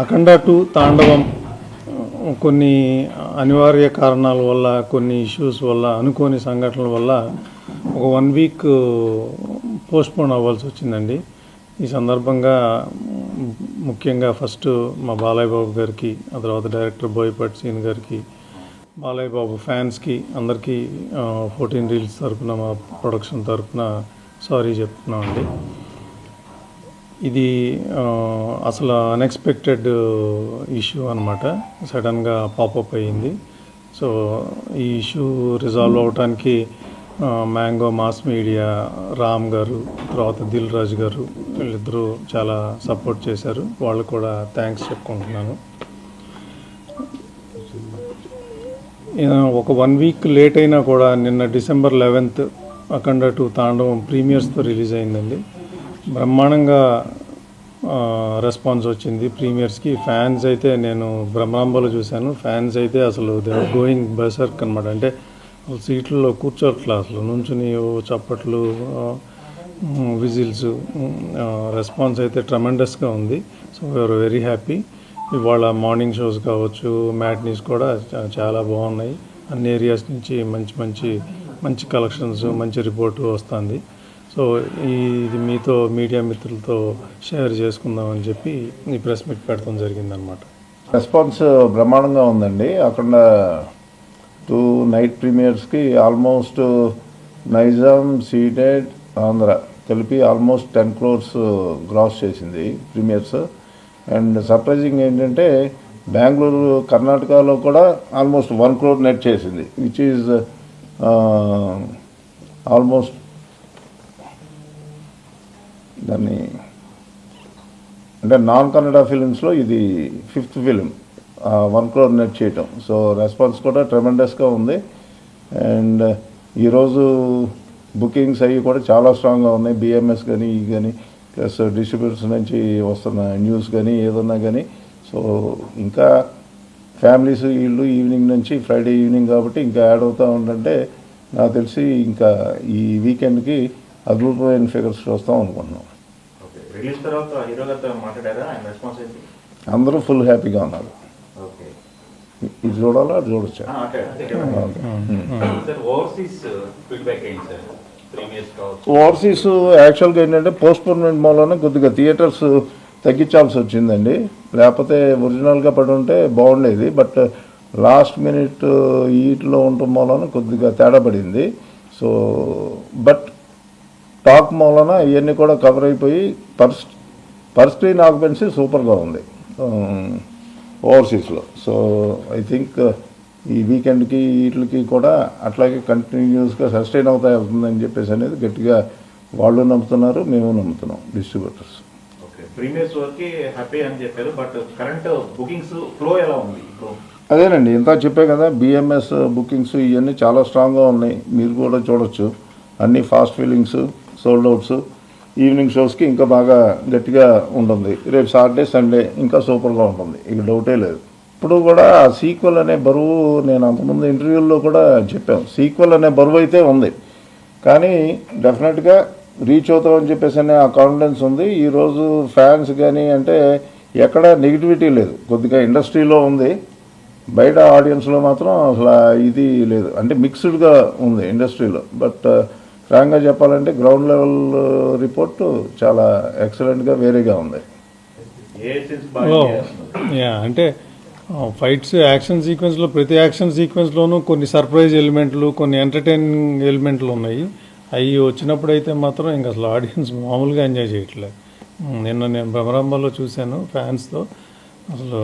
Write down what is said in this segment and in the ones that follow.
అఖండ two తాండవం కొన్ని అనివార్య కారణాల వల్ల కొన్ని ఇష్యూస్ వల్ల అనుకోని సంఘటనల వల్ల ఒక వన్ వీక్ పోస్ట్పోన్ అవ్వాల్సి వచ్చిందండి. ఈ సందర్భంగా ముఖ్యంగా ఫస్ట్ మా బాలయ్య బాబు గారికి ఆ తర్వాత డైరెక్టర్ బోయపాటి సీన్ గారికి బాలయ్య బాబు ఫ్యాన్స్కి అందరికీ ఫోర్టీన్ రీల్స్ తరపున మా ప్రొడక్షన్ తరఫున సారీ చెప్తున్నామండి. ఇది అసలు అన్ఎక్స్పెక్టెడ్ ఇష్యూ అనమాట సడన్గా పాపప్ అయ్యింది. సో ఈ ఇష్యూ రిజాల్వ్ అవడానికి mango mass media Ram garu తర్వాత దిల్ రాజు గారు వీళ్ళిద్దరూ చాలా సపోర్ట్ చేశారు. వాళ్ళు కూడా థ్యాంక్స్ చెప్పుకుంటున్నాను. ఒక వన్ వీక్ లేట్ అయినా కూడా నిన్న డిసెంబర్ లెవెన్త్ అఖండ టూ తాండవం ప్రీమియర్స్తో రిలీజ్ అయిందండి. బ్రహ్మాండంగా రెస్పాన్స్ వచ్చింది. ప్రీమియర్స్కి ఫ్యాన్స్ అయితే నేను బ్రహ్మాంబలో చూశాను. ఫ్యాన్స్ అయితే అసలు దే ఆర్ గోయింగ్ బసర్క్ అనమాట అంటే సీట్లలో కూర్చోట్లా అసలు. నుంచుని చప్పట్లు విజిల్స్ రెస్పాన్స్ అయితే ట్రమెండస్గా ఉంది. So we're very happy. ఇవాళ మార్నింగ్ షోస్ కావచ్చు మ్యాట్నీస్ కూడా చాలా బాగున్నాయి. అన్ని ఏరియాస్ నుంచి మంచి మంచి మంచి కలెక్షన్స్ మంచి రిపోర్టు వస్తుంది. సో ఇది మీతో మీడియా మిత్రులతో షేర్ చేసుకుందామని చెప్పి ఈ ప్రెస్ మీట్ పెడతాం జరిగిందనమాట రెస్పాన్స్ బ్రహ్మాండంగా ఉందండి. అక్కడ టూ నైట్ ప్రీమియర్స్కి ఆల్మోస్ట్ నైజాం సీటెడ్ ఆంధ్ర కలిపి ఆల్మోస్ట్ టెన్ క్రోర్స్ గ్రాస్ చేసింది ప్రీమియర్స్. అండ్ సర్ప్రైజింగ్ ఏంటంటే బెంగళూరు కర్ణాటకలో కూడా ఆల్మోస్ట్ వన్ క్రోర్ నెట్ చేసింది విచ్ ఈజ్ ఆల్మోస్ట్ దాన్ని అంటే నాన్ కన్నడ ఫిలిమ్స్లో ఇది fifth film. One crore net చేయటం. సో రెస్పాన్స్ కూడా ట్రెమెండస్గా ఉంది. అండ్ ఈరోజు బుకింగ్స్ అవి కూడా చాలా స్ట్రాంగ్గా ఉన్నాయి. బిఎంఎస్ కానీ ఈ కానీ ప్లస్ డిస్ట్రిబ్యూటర్స్ నుంచి వస్తున్న న్యూస్ కానీ ఏదన్నా కానీ సో ఇంకా ఫ్యామిలీస్ వీళ్ళు ఈవినింగ్ నుంచి ఫ్రైడే ఈవినింగ్ కాబట్టి ఇంకా యాడ్ అవుతూ ఉందంటే నాకు తెలిసి ఇంకా ఈ వీకెండ్కి అద్భుతమైన ఫిగర్స్ చూస్తాం అనుకుంటున్నాం. ఓకే రిలీజ్ తర్వాత హీరో గారితో మాట్లాడారా? ఆయన రెస్పాన్స్ ఏంటి? అందరూ ఫుల్ హ్యాపీగా ఉన్నారు. ఇది చూడాలా? అది చూడొచ్చా ఓవర్సీస్ యాక్చువల్గా ఏంటంటే పోస్ట్పోన్మెంట్ మూలన కొద్దిగా థియేటర్స్ తగ్గించాల్సి వచ్చిందండి. లేకపోతే ఒరిజినల్గా పడి ఉంటే బాగుండేది. బట్ లాస్ట్ మినిట్ ఈట్లో ఉండటం మూలన కొద్దిగా తేడా పడింది. సో బట్ టాక్ మూలన ఇవన్నీ కూడా కవర్ అయిపోయి పర్ పర్ స్క్రీన్ ఆక్యుపెన్సీ సూపర్గా ఉంది ఓవర్సీస్లో. సో ఐ థింక్ ఈ వీకెండ్కి వీటికి కూడా అట్లాగే కంటిన్యూస్గా సస్టైన్ అవుతాయి అవుతుందని చెప్పేసి అనేది గట్టిగా వాళ్ళు నమ్ముతున్నారు మేము నమ్ముతున్నాం డిస్ట్రిబ్యూటర్స్. ప్రీమియర్స్ వరకు హ్యాపీ అని చెప్పారు బట్ కరెంట్ బుకింగ్స్ ఫ్లో ఎలా ఉంది ఇప్పుడు? అదేనండి ఇంత చెప్పే కదా బిఎంఎస్ బుకింగ్స్ ఇవన్నీ చాలా స్ట్రాంగ్గా ఉన్నాయి మీరు కూడా చూడొచ్చు అన్ని fast fillings sold outs evening షోస్కి ఇంకా బాగా గట్టిగా ఉంటుంది. రేపు సాటర్డే సండే ఇంకా సూపర్గా ఉంటుంది. ఇక డౌటే లేదు. ఇప్పుడు కూడా ఆ సీక్వెల్ అనే బరువు నేను అంతకుముందు ఇంటర్వ్యూల్లో కూడా చెప్పాను. సీక్వెల్ అనే బరువు అయితే ఉంది. కానీ డెఫినెట్గా రీచ్ అవుతామని చెప్పేసి అనే ఆ కాన్ఫిడెన్స్ ఉంది. ఈరోజు ఫ్యాన్స్ కానీ అంటే ఎక్కడ నెగిటివిటీ లేదు. కొద్దిగా ఇండస్ట్రీలో ఉంది. బయట ఆడియన్స్లో మాత్రం అసలు ఇది లేదు. అంటే మిక్స్డ్గా ఉంది ఇండస్ట్రీలో. బట్ ఫ్రాంక్గా చెప్పాలంటే గ్రౌండ్ లెవెల్ రిపోర్ట్ చాలా ఎక్సలెంట్గా వేరేగా ఉంది. అంటే ఫైట్స్ యాక్షన్ సీక్వెన్స్లో ప్రతి యాక్షన్ సీక్వెన్స్లోనూ కొన్ని సర్ప్రైజ్ ఎలిమెంట్లు కొన్ని ఎంటర్టైనింగ్ ఎలిమెంట్లు ఉన్నాయి. అవి వచ్చినప్పుడు అయితే మాత్రం ఇంకా అసలు ఆడియన్స్ మామూలుగా ఎంజాయ్ చేయట్లేదు. నిన్న నేను భ్రమరాంబలో చూశాను ఫ్యాన్స్తో అసలు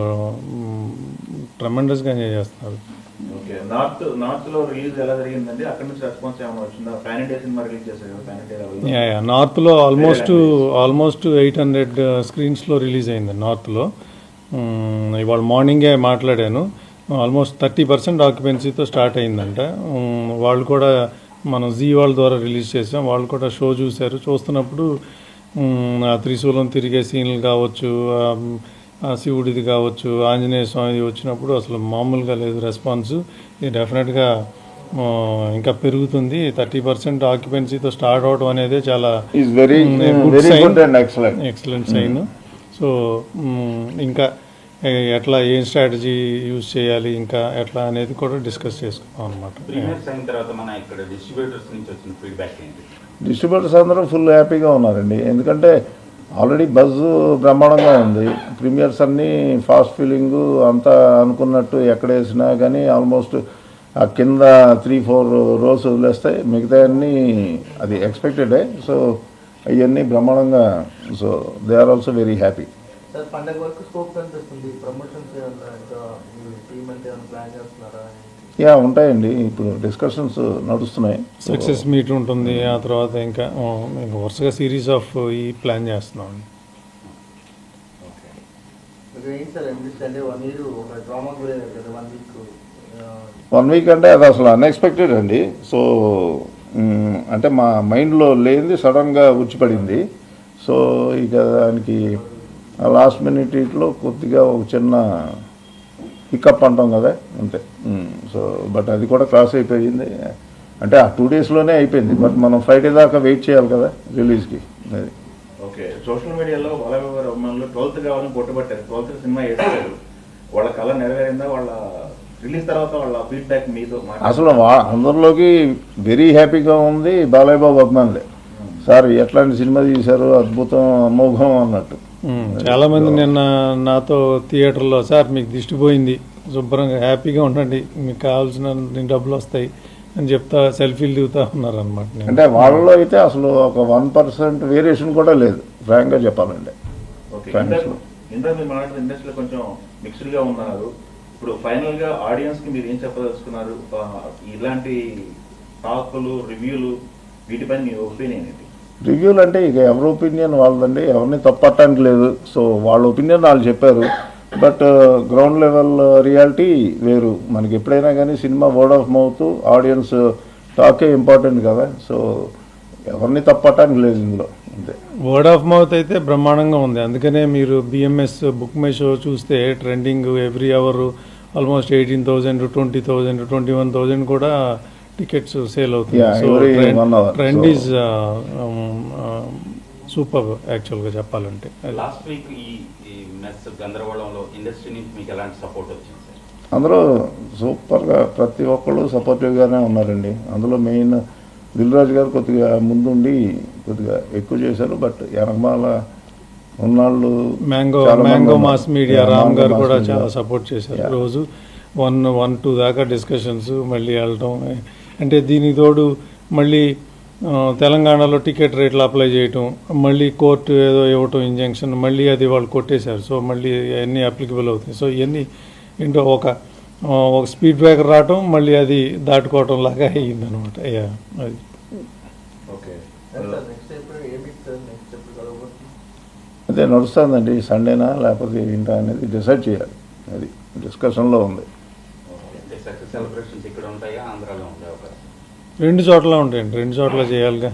ట్రమెండస్గా ఎంజాయ్ చేస్తున్నారు. ఓకే నార్త్ నార్త్లో రిలీజ్ ఎలా జరిగిందండి? అక్కడ నుంచి రెస్పాన్స్ ఏమైనా వచ్చిందా? పాన్ ఇండియా సినిమా రిలీజ్ చేశారు కదా పాన్ ఇండియా level లో. యా యా నార్త్లో ఆల్మోస్ట్ ఆల్మోస్ట్ ఎయిట్ హండ్రెడ్ స్క్రీన్స్లో రిలీజ్ అయింది నార్త్లో. ఇవాళ మార్నింగే మాట్లాడాను. ఆల్మోస్ట్ థర్టీ పర్సెంట్ ఆక్యుపెన్సీతో స్టార్ట్ అయిందంట. వాళ్ళు కూడా మనం జీ వాళ్ళ ద్వారా రిలీజ్ చేసాం. వాళ్ళు కూడా షో చూశారు. చూస్తున్నప్పుడు త్రిశూలం తిరిగే సీన్లు కావచ్చు శివుడిది కావచ్చు ఆంజనేయ స్వామిది వచ్చినప్పుడు అసలు మామూలుగా లేదు రెస్పాన్స్. ఇది డెఫినెట్గా ఇంకా పెరుగుతుంది. థర్టీ పర్సెంట్ ఆక్యుపెన్సీతో స్టార్ట్ అవడం అనేది చాలా is very good very sign. Good and excellent excellent sign so ఇంకా ఎట్లా ఏం స్ట్రాటజీ యూజ్ చేయాలి ఇంకా ఎట్లా అనేది కూడా డిస్కస్ చేసుకున్నాం అనమాట ప్రీమియర్స్ అయిన తర్వాత మన ఇక్కడ డిస్ట్రిబ్యూటర్స్ నుంచి వచ్చిన ఫీడ్బ్యాక్ ఏంటి? డిస్ట్రిబ్యూటర్స్ అందరూ ఫుల్ హ్యాపీగా ఉన్నారండి. ఎందుకంటే ఆల్రెడీ బజ్ బ్రహ్మాండంగా ఉంది. ప్రీమియర్స్ అన్నీ ఫాస్ట్ ఫీలింగ్ అంతా అనుకున్నట్టు ఎక్కడ వేసినా కానీ ఆల్మోస్ట్ ఆ కింద త్రీ ఫోర్ రోస్ వదిలేస్తాయి. మిగతా అన్నీ అది ఎక్స్పెక్టెడే. సో అవన్నీ బ్రహ్మాండంగా so they are also very happy. పండగ వరకు స్కోప్ కనిపిస్తుంది ప్రమోషన్స్ టీమ్ అంటే ప్లాన్ చేస్తున్నారా? యా ఉంటాయండి. ఇప్పుడు డిస్కషన్స్ నడుస్తున్నాయి. సక్సెస్ మీట్ ఉంటుంది ఆ తర్వాత ఇంకా వరుసగా సిరీస్ ఆఫ్ ఈ ప్లాన్ చేస్తున్నాం. అంటే వన్ ఇయర్ ఒక డ్రామా గురయ్యారు కదా వన్ వీక్ వన్ వీక్ అంటే అది అసలు అన్ఎక్స్పెక్టెడ్ అండి. సో మ్, అంటే మా మైండ్లో లేనిది సడన్గా ఉచ్చిపడింది. సో ఇక దానికి లాస్ట్ మినిట్ ఇట్లో కొద్దిగా ఒక చిన్న పికప్ అంటాం కదా అంతే. సో బట్ అది కూడా క్రాస్ అయిపోయింది. అంటే ఆ టూ డేస్లోనే అయిపోయింది. బట్ మనం ఫ్రైడే దాకా వెయిట్ చేయాలి కదా రిలీజ్కి. అది. ఓకే సోషల్ మీడియాలో బాలయ్య అభిమానులు ట్వెల్త్ కావాలని కొట్టుబట్టారు ట్వెల్త్ సినిమా వేస్తారు వాళ్ళ కళ నెరవేరిందా? వాళ్ళ రిలీజ్ తర్వాత వాళ్ళ ఫీడ్బ్యాక్ మీతో. అసలు అందరిలోకి వెరీ హ్యాపీగా ఉంది బాలయ్య బాబు అభిమానులే. సార్ ఎట్లాంటి సినిమా తీశారు? అద్భుతం అమోఘం అన్నట్టు. చాలా మంది నిన్న నాతో థియేటర్లో సార్ మీకు దిష్టి పోయింది. శుభ్రంగా హ్యాపీగా ఉండండి. మీకు కావాల్సిన డబ్బులు వస్తాయి అని చెప్తా సెల్ఫీలు దిగుతా ఉన్నారు అనమాట అంటే వాళ్ళలో అయితే అసలు ఒక వన్ పర్సెంట్ వేరియేషన్ కూడా లేదు ఫ్రాంక్గా ఇందాక మీరు మాట్లాడిన ఇండస్ట్రీలో కొంచెం మిక్స్డ్గా ఉన్నారు. ఇప్పుడు ఫైనల్గా ఆడియన్స్కి మీరు ఏం చెప్పదలుచుకున్నారు? ఇలాంటి టాకులు రివ్యూలు వీటిపైన మీ ఒపీనియన్ ఏంటి? రివ్యూలు అంటే ఇక ఎవరి ఒపీనియన్ వాళ్ళదండి ఎవరిని తప్పట్టడానికి లేదు. సో వాళ్ళ ఒపీనియన్ వాళ్ళు చెప్పారు. బట్ గ్రౌండ్ లెవెల్ రియాలిటీ వేరు. మనకి ఎప్పుడైనా కానీ cinema word of mouth audience టాకే important కదా. సో ఎవరిని తప్పట్టడానికి లేదు ఇందులో. అంతే. వర్డ్ ఆఫ్ మౌత్ అయితే బ్రహ్మాండంగా ఉంది. అందుకనే మీరు బిఎంఎస్ బుక్ మై షో చూస్తే trending every hour almost eighteen thousand twenty thousand twenty one thousand కూడా టికెట్స్ సేల్ అవుతుంది సో. ట్రెండ్ ఈజ్ సూపర్ యాక్చువల్గా చెప్పాలంటే లాస్ట్ వీక్ ఈ మెస్ గందరగోళంలో ఇండస్ట్రీ నుంచి మీకు ఎలాంటి సపోర్ట్ వచ్చింది సార్ అందరూ సూపర్గా ప్రతి ఒక్కళ్ళు సపోర్టివ్గానే ఉన్నారండి అందులో మెయిన్ దిల్రాజు గారు కొద్దిగా ముందుండి కొద్దిగా ఎక్కువ చేశారు బట్ వెనకమాల ఉన్నాళ్ళు mango mango. Mass media Ram గారు కూడా. చాలా సపోర్ట్ చేశారు. రోజు వన్ వన్ టూ దాకా డిస్కషన్స్ మళ్ళీ వెళ్ళటం అంటే దీనికి తోడు మళ్ళీ తెలంగాణలో టికెట్ రేట్లు అప్లై చేయటం మళ్ళీ కోర్టు ఏదో ఇవ్వటం ఇంజంక్షన్ మళ్ళీ అది వాళ్ళు కొట్టేశారు. సో మళ్ళీ అన్నీ అప్లికబుల్ అవుతాయి. సో ఇవన్నీ ఏంటో ఒక ఒక స్పీడ్ బ్రేకర్ రావటం మళ్ళీ అది దాటుకోవటం లాగా అది. సార్ నెక్స్ట్ ఎప్పుడు కలవబోతుంది. అదే నడుస్తుందండి సండేనా లేకపోతే ఏంటా అనేది డిసైడ్ చేయాలి. అది డిస్కషన్లో ఉంది. సెలబ్రేషన్స్ ఇక్కడ ఉంటాయా? ఆంధ్రాలో రెండు చోట్ల ఉంటాయండి. రెండు చోట్ల చేయాలిగా.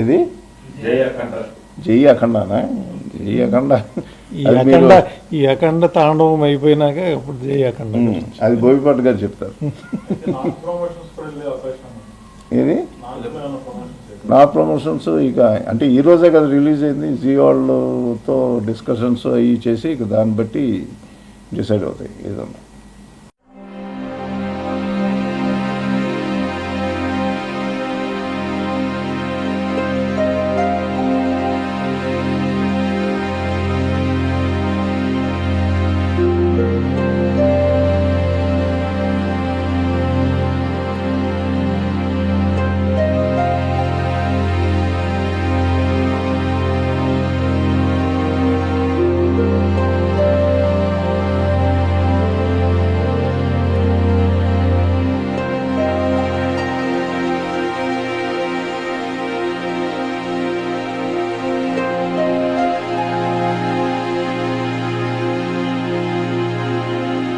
ఇది జై అఖండ జై అఖండానా జై అఖండ ఈ అఖండ ఈ అఖండ తాండవం అయిపోయినాక ఇప్పుడు జై అఖండ అది బోయిపాటి గారు చెప్తారు. ఇది నా ప్రమోషన్స్ ఇక అంటే ఈరోజే కదా రిలీజ్ అయింది. జీ వాళ్ళతో డిస్కషన్స్ అవి చేసి ఇక దాన్ని బట్టి డిసైడ్ అవుతాయి ఏదన్నా.